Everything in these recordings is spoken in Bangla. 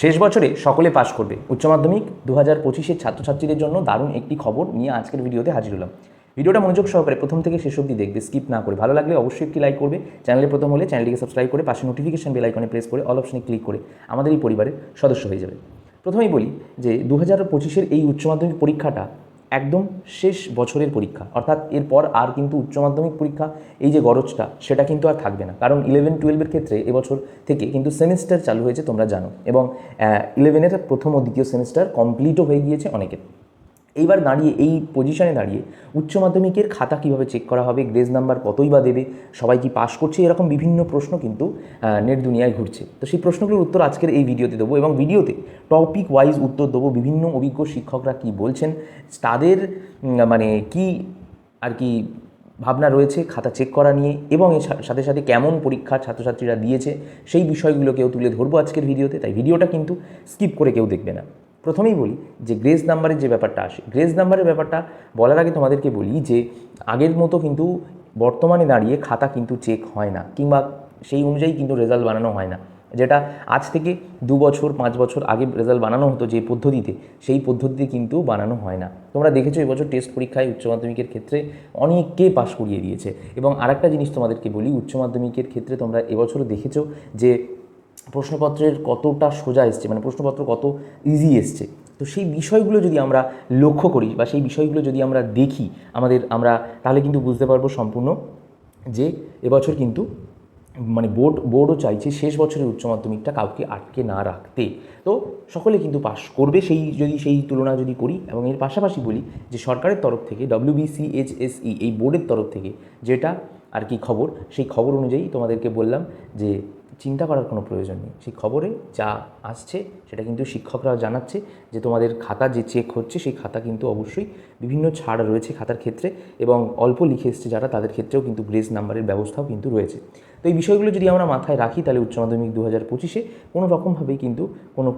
শেষ বছরে সকলে পাশ করবে। উচ্চ মাধ্যমিক দু হাজার পঁচিশের ছাত্রছাত্রীদের জন্য দারুণ একটি খবর নিয়ে আজকের ভিডিওতে হাজির হলাম। ভিডিওটা মনোযোগ সহকারে প্রথম থেকে শেষ অবধি দেখবে, স্কিপ না করে। ভালো লাগলে অবশ্যই একটি লাইক করবে। চ্যানেলে প্রথম হলে চ্যানেলটিকে সাবস্ক্রাইব করে পাশে নোটিফিকেশন বেল আইকনে প্রেস করে অল অপশনে ক্লিক করে আমাদের এই পরিবারের সদস্য হয়ে যাবে। প্রথমেই বলি যে দু হাজার পঁচিশের এই উচ্চ মাধ্যমিক পরীক্ষাটা একদম শেষ বছরের পরীক্ষা। অর্থাৎ এরপর আর কিন্তু উচ্চ মাধ্যমিক পরীক্ষা, এই যে গরজটা, সেটা কিন্তু আর থাকবে না। কারণ ইলেভেন টুয়েলভের ক্ষেত্রে এবছর থেকে কিন্তু সেমিস্টার চালু হয়েছে, তোমরা জানো। এবং ইলেভেনের প্রথম ও দ্বিতীয় সেমিস্টার কমপ্লিটও হয়ে গিয়েছে অনেকের। এইবার দাঁড়িয়ে, এই পজিশনে দাঁড়িয়ে উচ্চ মাধ্যমিকের খাতা কীভাবে চেক করা হবে গ্রেজ নাম্বার কতই বা দেবে, সবাই কি পাস করছে, এরকম বিভিন্ন প্রশ্ন কিন্তু নেট দুনিয়ায় ঘুরছে। তো সেই প্রশ্নগুলোর উত্তর আজকের এই ভিডিওতে দেবো এবং ভিডিওতে টপিক ওয়াইজ উত্তর দেবো, বিভিন্ন অভিজ্ঞ শিক্ষকরা কি বলছেন, তাদের মানে কি আর কি ভাবনা রয়েছে খাতা চেক করা নিয়ে এবং এর সাথে সাথে কেমন পরীক্ষা ছাত্রছাত্রীরা দিয়েছে, সেই বিষয়গুলোকেও তুলে ধরবো আজকের ভিডিওতে। তাই ভিডিওটা কিন্তু স্কিপ করে কেউ দেখবে না। প্রথমেই বলি যে গ্রেস নাম্বারের যে ব্যাপারটা আসে গ্রেস নাম্বারের ব্যাপারটা বলার আগে তোমাদেরকে বলি যে আগের মতো কিন্তু বর্তমানে দাঁড়িয়ে খাতা কিন্তু চেক হয় না কিংবা সেই অনুযায়ী কিন্তু রেজাল্ট বানানো হয় না। যেটা আজ থেকে দু বছর, পাঁচ বছর আগে রেজাল্ট বানানো হতো যে পদ্ধতিতে, সেই পদ্ধতিতে কিন্তু বানানো হয় না। তোমরা দেখেছ এবছর টেস্ট পরীক্ষায় উচ্চ মাধ্যমিকের ক্ষেত্রে অনেককে পাশ করিয়ে দিয়েছে। এবং আরেকটা জিনিস তোমাদেরকে বলি, উচ্চ মাধ্যমিকের ক্ষেত্রে তোমরা এবছরও দেখেছ যে প্রশ্নপত্রের কতটা সোজা এসছে মানে প্রশ্নপত্র কত ইজি এসছে, তো সেই বিষয়গুলো যদি আমরা লক্ষ্য করি বা সেই বিষয়গুলো যদি আমরা দেখি আমাদের, আমরা তাহলে কিন্তু বুঝতে পারব সম্পূর্ণ যে এবছর কিন্তু মানে বোর্ড, বোর্ডও চাইছে শেষ বছরের উচ্চ মাধ্যমিকটা কাউকে আটকে না রাখতে। তো সকলে কিন্তু পাশ করবে সেই, যদি সেই তুলনা যদি করি এবং এর পাশাপাশি বলি যে সরকারের তরফ থেকে ডব্লিউবিসিএইচএসই এই বোর্ডের তরফ থেকে যেটা আর কি খবর? সেই খবর অনুযায়ী তোমাদেরকে বললাম যে চিন্তা করার কোনো প্রয়োজন নেই। সেই খবরে যা আসছে সেটা কিন্তু শিক্ষকরাও জানাচ্ছে যে তোমাদের খাতা যে চেক হচ্ছে সেই খাতা কিন্তু অবশ্যই বিভিন্ন ছাড় রয়েছে খাতার ক্ষেত্রে এবং অল্প লিখে এসছে যারা, তাদের ক্ষেত্রেও কিন্তু গ্রেস নাম্বারের ব্যবস্থাও কিন্তু রয়েছে। তো এই বিষয়গুলো যদি আমরা মাথায় রাখি, তাহলে উচ্চ মাধ্যমিক দু হাজার পঁচিশে কোনো রকমভাবেই কিন্তু কোনো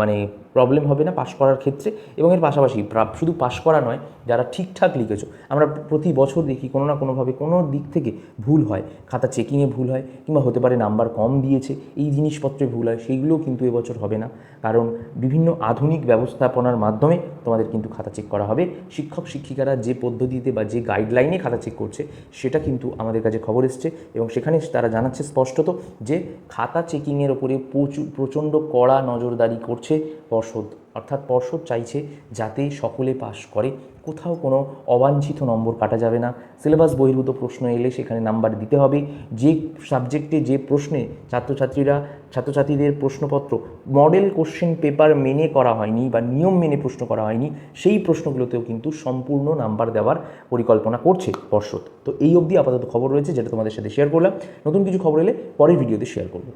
মানে প্রবলেম হবে না পাশ করার ক্ষেত্রে। এবং এর পাশাপাশি শুধু পাশ করা নয়, যারা ঠিকঠাক লিখেছো, আমরা প্রতি বছর দেখি কোনো না কোনোভাবে কোনো দিক থেকে ভুল হয়। খাতা চেকিংয়ে ভুল হয়, কিংবা হতে পারে নাম্বার কম দিয়েছে, এই জিনিসপত্রে ভুল হয় সেইগুলোও কিন্তু এবছর হবে না। কারণ বিভিন্ন আধুনিক ব্যবস্থাপনার মাধ্যমে তোমাদের কিন্তু খাতা চেক করা হবে। শিক্ষক শিক্ষিকারা যে পদ্ধতিতে বা যে গাইডলাইনে খাতা চেক করছে, সেটা কিন্তু আমাদের কাছে খবর এসছে এবং সেখানে তারা জানাচ্ছে স্পষ্টত যে খাতা চেকিংয়ের ওপরে প্রচুর প্রচণ্ড কড়া নজরদারি করছে পর্ষদ। অর্থাৎ পর্ষদ চাইছে যাতে সকলে পাশ করে। কোথাও কোনো অবাঞ্ছিত নম্বর কাটা যাবে না। সিলেবাস বহির্ভূত প্রশ্ন এলে সেখানে নাম্বার দিতে হবে। যে সাবজেক্টে যে প্রশ্নে ছাত্রছাত্রীরা ছাত্রছাত্রীদের প্রশ্নপত্র মডেল কোশ্চেন পেপার মেনে করা হয়নি বা নিয়ম মেনে প্রশ্ন করা হয়নি, সেই প্রশ্নগুলোতেও কিন্তু সম্পূর্ণ নাম্বার দেওয়ার পরিকল্পনা করছে পর্ষদ। তো এই অবধি আপাতত খবর রয়েছে, যেটা তোমাদের সাথে শেয়ার করলাম। নতুন কিছু খবর এলে পরের ভিডিওতে শেয়ার করব।